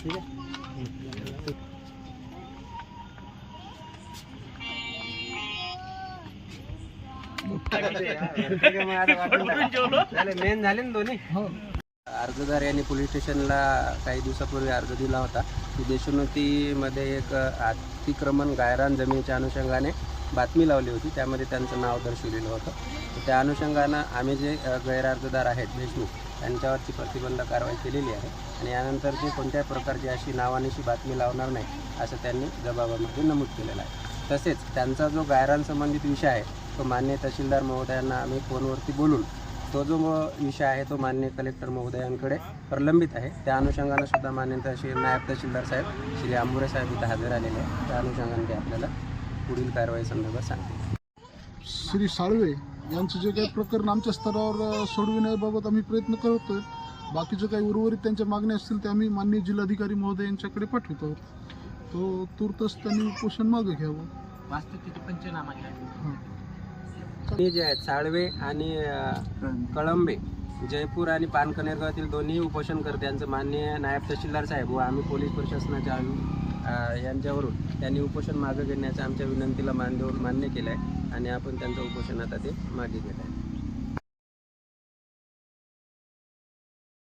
ठीक आहे मेन झाले ना दोन्ही अर्जदार यांनी पोलीस स्टेशनला काही दिवसापूर्वी अर्ज दिला होता. की देशोन्नतीमध्ये एक अतिक्रमण गायरान जमिनीच्या अनुषंगाने बातमी लावली होती त्यामध्ये त्यांचं नाव दर्शवलेलं होतं. तर त्या अनुषंगानं आम्ही जे गैरअर्जदार आहेत देशमुख त्यांच्यावरची प्रतिबंध कारवाई केलेली आहे आणि यानंतर ते कोणत्याही प्रकारची अशी नावानिशी बातमी लावणार नाही असं त्यांनी जबाबामध्ये नमूद केलेलं आहे. तसेच त्यांचा जो गायरांसंबंधित विषय आहे तो मान्य तहसीलदार महोदयांना आम्ही फोनवरती बोलून तो जो विषय आहे तो मान्य कलेक्टर महोदयांकडे प्रलंबित आहे. त्या अनुषंगानं सुद्धा मान्य तहसील नायब तहसीलदार साहेब श्री आंबुरे साहेब इथं हजर आलेले आहेत. त्या अनुषंगाने ते आपल्याला पुढील कारवाई संदर्भात सांगतील श्री साळवे यांचं जे काही प्रकरण आमच्या स्तरावर सोडविण्याबाबत आम्ही प्रयत्न करतोय बाकीचे काही उर्वरित त्यांच्या मागण्या असतील ते आम्ही माननीय जिल्हाधिकारी महोदय यांच्याकडे पाठवतो. आहोत तो तुर्तच त्यांनी उपोषण मागे घ्यावं. वास्तुस्थिती पंचनामा हां. हे जे आहेत साळवे आणि अ, कळंबे जयपूर आणि पानकनेर गावातील दोन्ही उपोषणकर्त्यांचं मान्य नायब तहसीलदार साहेब व आम्ही पोलीस प्रशासनाच्या अ, यांच्यावरून त्यांनी उपोषण मागे घेण्याच्या आमच्या विनंतीला मान देऊन मान्य केलं आहे आणि आपण त्यांचं उपोषण आता ते मागे घेत आहे.